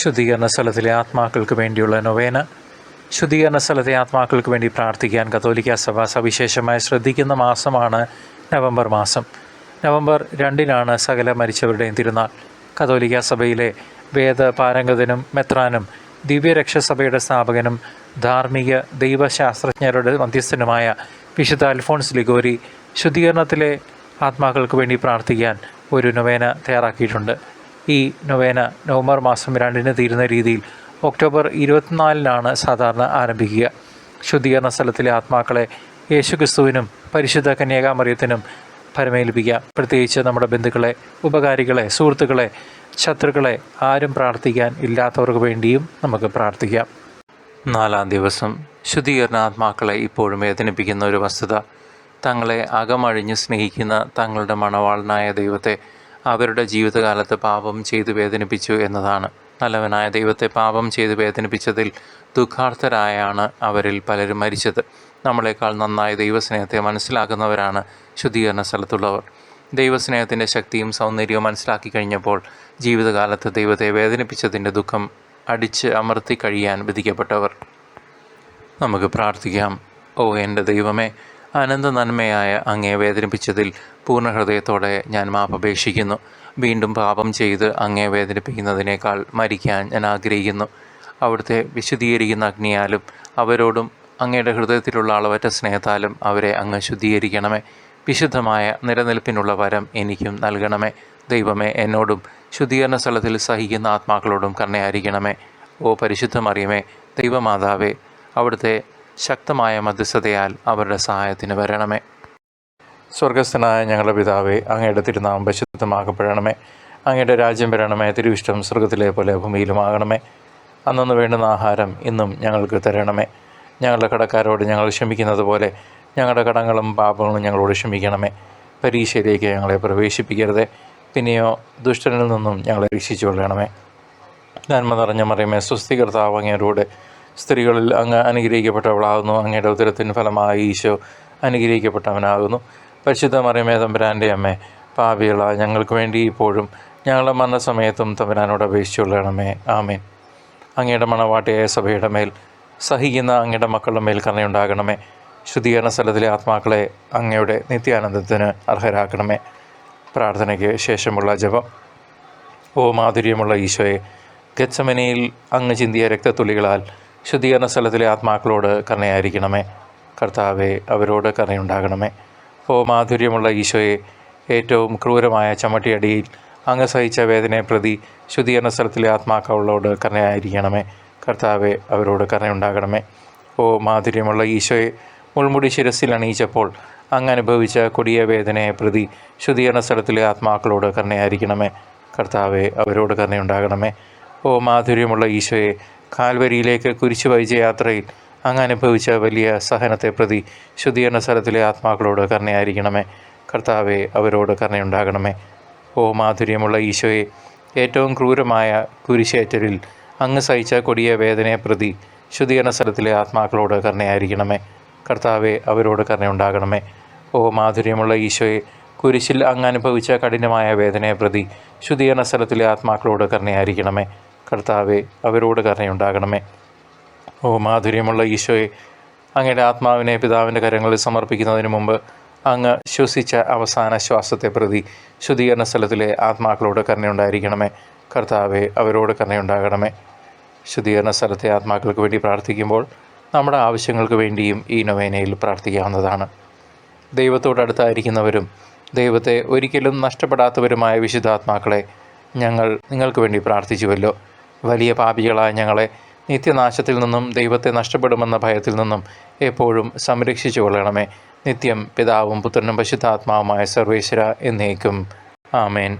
ശുദ്ധീകരണ സ്ഥലത്തിലെ ആത്മാക്കൾക്ക് വേണ്ടിയുള്ള നൊവേന. ശുദ്ധീകരണ സ്ഥലത്തെ ആത്മാക്കൾക്ക് വേണ്ടി പ്രാർത്ഥിക്കാൻ കത്തോലിക്ക സഭ സവിശേഷമായി ശ്രദ്ധിക്കുന്ന മാസമാണ് നവംബർ മാസം. നവംബർ രണ്ടിനാണ് സകല മരിച്ചവരുടെയും തിരുനാൾ. കത്തോലിക്ക സഭയിലെ വേദ പാരംഗതനും മെത്രാനും ദിവ്യരക്ഷസഭയുടെ സ്ഥാപകനും ധാർമ്മിക ദൈവശാസ്ത്രജ്ഞരുടെ മധ്യസ്ഥനുമായ വിശുദ്ധ അൽഫോൺസ് ലിഗോരി ശുദ്ധീകരണത്തിലെ ആത്മാക്കൾക്ക് വേണ്ടി പ്രാർത്ഥിക്കാൻ ഒരു നൊവേന തയ്യാറാക്കിയിട്ടുണ്ട്. ഈ നൊവേന നവംബർ മാസം രണ്ടിന് തീരുന്ന രീതിയിൽ ഒക്ടോബർ ഇരുപത്തിനാലിനാണ് സാധാരണ ആരംഭിക്കുക. ശുദ്ധീകരണ സ്ഥലത്തിലെ ആത്മാക്കളെ യേശുക്രിസ്തുവിനും പരിശുദ്ധ കന്യാകാമറിയത്തിനും പരമേൽപ്പിക്കാം പ്രത്യേകിച്ച് നമ്മുടെ ബന്ധുക്കളെ ഉപകാരികളെ സുഹൃത്തുക്കളെ ശത്രുക്കളെ ആരും പ്രാർത്ഥിക്കാൻ ഇല്ലാത്തവർക്ക് വേണ്ടിയും നമുക്ക് പ്രാർത്ഥിക്കാം. നാലാം ദിവസം ശുദ്ധീകരണ ആത്മാക്കളെ ഇപ്പോഴും വേദനിപ്പിക്കുന്ന ഒരു വസ്തുത. തങ്ങളെ അകമഴിഞ്ഞ് സ്നേഹിക്കുന്ന തങ്ങളുടെ മണവാളനായ ദൈവത്തെ അവരുടെ ജീവിതകാലത്ത് പാപം ചെയ്തു വേദനിപ്പിച്ചു എന്നതാണ്. നല്ലവനായ ദൈവത്തെ പാപം ചെയ്ത് വേദനിപ്പിച്ചതിൽ ദുഃഖാർത്ഥരായാണ് അവരിൽ പലരും മരിച്ചത്. നമ്മളെക്കാൾ നന്നായി ദൈവസ്നേഹത്തെ മനസ്സിലാക്കുന്നവരാണ് ശുദ്ധീകരണ സ്ഥലത്തുള്ളവർ. ദൈവസ്നേഹത്തിന്റെ ശക്തിയും സൗന്ദര്യവും മനസ്സിലാക്കി കഴിഞ്ഞപ്പോൾ ജീവിതകാലത്ത് ദൈവത്തെ വേദനിപ്പിച്ചതിന്റെ ദുഃഖം അടിച്ച് അമർത്തി കഴിയാൻ വിധിക്കപ്പെട്ടവർ. നമുക്ക് പ്രാർത്ഥിക്കാം. ഓ എന്റെ ദൈവമേ അനന്ത നന്മയായ അങ്ങേ വേദനിപ്പിച്ചതിൽ പൂർണ ഹൃദയത്തോടെ ഞാൻ മാപ്പപേക്ഷിക്കുന്നു. വീണ്ടും പാപം ചെയ്ത് അങ്ങേ വേദനിപ്പിക്കുന്നതിനേക്കാൾ മരിക്കാൻ ഞാൻ ആഗ്രഹിക്കുന്നു. അവിടുത്തെ വിശുദ്ധീകരിക്കുന്ന അഗ്നിയാലും അവരോടും അങ്ങയുടെ ഹൃദയത്തിലുള്ള അളവറ്റ സ്നേഹത്താലും അവരെ അങ്ങ് ശുദ്ധീകരിക്കണമേ. വിശുദ്ധമായ നിലനിൽപ്പിനുള്ള വരം എനിക്കും നൽകണമേ. ദൈവമേ എന്നോടും ശുദ്ധീകരണ സ്ഥലത്തിൽ സഹിക്കുന്ന ആത്മാക്കളോടും കരുണയായിരിക്കണമേ. ഓ പരിശുദ്ധമറിയമേ ദൈവമാതാവേ അവിടുത്തെ ശക്തമായ മധ്യസ്ഥതയാൽ അവരുടെ സഹായത്തിന് വരണമേ. സ്വർഗസ്ഥനായ ഞങ്ങളുടെ പിതാവേ അങ്ങയുടെ തിരുനാമം പരിശുദ്ധമാക്കപ്പെടണമേ അങ്ങയുടെ രാജ്യം വരണമേ തിരുവിഷ്ടം സ്വർഗത്തിലെ പോലെ ഭൂമിയിലുമാകണമേ. അന്നന്ന് വേണ്ടുന്ന ആഹാരം ഇന്നും ഞങ്ങൾക്ക് തരണമേ. ഞങ്ങളുടെ കടക്കാരോട് ഞങ്ങൾ ക്ഷമിക്കുന്നത് പോലെ ഞങ്ങളുടെ കടങ്ങളും പാപങ്ങളും ഞങ്ങളോട് ക്ഷമിക്കണമേ. പരീക്ഷയിലേക്ക് ഞങ്ങളെ പ്രവേശിപ്പിക്കരുതേ. പിന്നെയോ ദുഷ്ടനിൽ നിന്നും ഞങ്ങളെ രക്ഷിച്ചു കൊള്ളണമേ നന്മ നിറഞ്ഞ മറിയമേ സ്വസ്തി സ്ത്രീകളിൽ അങ്ങ് അനുഗ്രഹിക്കപ്പെട്ടവളാകുന്നു. അങ്ങയുടെ ഉദരത്തിന് ഫലമായി ഈശോ അനുഗ്രഹിക്കപ്പെട്ടവനാകുന്നു. പരിശുദ്ധ മറിയമേ തമ്പുരാന്റെ അമ്മ പാപികള ഞങ്ങൾക്ക് വേണ്ടി ഇപ്പോഴും ഞങ്ങളുടെ മരണസമയത്തും തമ്പുരാനോട് അപേക്ഷിച്ചുകൊള്ളണമേ. ആമേൻ. അങ്ങയുടെ മണവാട്ടിയായ സഭയുടെ മേൽ സഹിക്കുന്ന അങ്ങയുടെ മക്കളുടെ മേൽ കരുണയുണ്ടാകണമേ. ശുദ്ധീകരണ സ്ഥലത്തിലെ ആത്മാക്കളെ അങ്ങയുടെ നിത്യാനന്ദത്തിന് അർഹരാക്കണമേ. പ്രാർത്ഥനയ്ക്ക് ശേഷമുള്ള ജപം. ഓ മാധുര്യമുള്ള ഈശോയെ ഗച്ചമനയിൽ അങ്ങ് ചിന്തിയ രക്തത്തുള്ളികളാൽ ശുദ്ധീകരണ സ്ഥലത്തിലെ ആത്മാക്കളോട് കരുണയായിരിക്കണമേ. കർത്താവെ അവരോട് കരുണയുണ്ടാകണമേ. ഓ മാധുര്യമുള്ള ഈശോയെ ഏറ്റവും ക്രൂരമായ ചമ്മട്ടിയടിയിൽ അങ്ങ് സഹിച്ച വേദനയെ പ്രതി ശുദ്ധീകരണ സ്ഥലത്തിലെ ആത്മാക്കളോട് കരുണയായിരിക്കണമേ. കർത്താവെ അവരോട് കരുണയുണ്ടാകണമേ. ഓ മാധുര്യമുള്ള ഈശോയെ മുൾമുടി ശിരസിൽ അണിയിച്ചപ്പോൾ അങ്ങ് അനുഭവിച്ച കൊടിയ വേദനയെ പ്രതി ശുദ്ധീകരണ സ്ഥലത്തിലെ ആത്മാക്കളോട് കരുണയായിരിക്കണമേ. കർത്താവെ അവരോട് കരുണയുണ്ടാകണമേ. ഓ മാധുര്യമുള്ള ഈശോയെ കാൽവരിയിലേക്ക് കുരിശു വഹിച്ച യാത്രയിൽ അങ്ങ് അനുഭവിച്ച വലിയ സഹനത്തെ പ്രതി ശുദ്ധീകരണ സ്ഥലത്തിലെ ആത്മാക്കളോട് കരുണയായിരിക്കണമേ. കർത്താവെ അവരോട് കരുണയുണ്ടാകണമേ. ഓ മാധുര്യമുള്ള ഈശോയെ ഏറ്റവും ക്രൂരമായ കുരിശേറ്റലിൽ അങ്ങ് സഹിച്ച കൊടിയ വേദനയെ പ്രതി ശുദ്ധീകരണ സ്ഥലത്തിലെ ആത്മാക്കളോട് കരുണയായിരിക്കണമേ. കർത്താവെ അവരോട് കരുണയുണ്ടാകണമേ. ഓ മാധുര്യമുള്ള ഈശോയെ കുരിശിൽ അങ്ങ് അനുഭവിച്ച കഠിനമായ വേദനയെ പ്രതി ശുദ്ധീകരണ സ്ഥലത്തിലെ ആത്മാക്കളോട് കരുണയായിരിക്കണമേ. കർത്താവെ അവരോട് കരുണയുണ്ടാകണമേ. ഓ മാധുര്യമുള്ള ഈശോയെ അങ്ങയുടെ ആത്മാവിനെ പിതാവിന്റെ കരങ്ങളിൽ സമർപ്പിക്കുന്നതിന് മുമ്പ് അങ്ങ് ശ്വസിച്ച അവസാന ശ്വാസത്തെ പ്രതി ശുദ്ധീകരണ സ്ഥലത്തിലെ ആത്മാക്കളോട് കരുണയുണ്ടായിരിക്കണമേ. കർത്താവെ അവരോട് കരുണയുണ്ടാകണമേ. ശുദ്ധീകരണ സ്ഥലത്തെ ആത്മാക്കൾക്ക് വേണ്ടി പ്രാർത്ഥിക്കുമ്പോൾ നമ്മുടെ ആവശ്യങ്ങൾക്ക് വേണ്ടിയും ഈ നൊവേനയിൽ പ്രാർത്ഥിക്കാവുന്നതാണ്. ദൈവത്തോടടുത്തായിരിക്കുന്നവരും ദൈവത്തെ ഒരിക്കലും നഷ്ടപ്പെടാത്തവരുമായ വിശുദ്ധാത്മാക്കളെ ഞങ്ങൾ നിങ്ങൾക്ക് വേണ്ടി പ്രാർത്ഥിച്ചുവല്ലോ. വലിയ പാപികളായ ഞങ്ങളെ നിത്യനാശത്തിൽ നിന്നും ദൈവത്തെ നഷ്ടപ്പെടുമെന്ന ഭയത്തിൽ നിന്നും എപ്പോഴും സംരക്ഷിച്ചു കൊള്ളണമേ. നിത്യം പിതാവും പുത്രനും പശുദ്ധാത്മാവുമായ സർവേശ്വര എന്നേക്കും. ആമേൻ.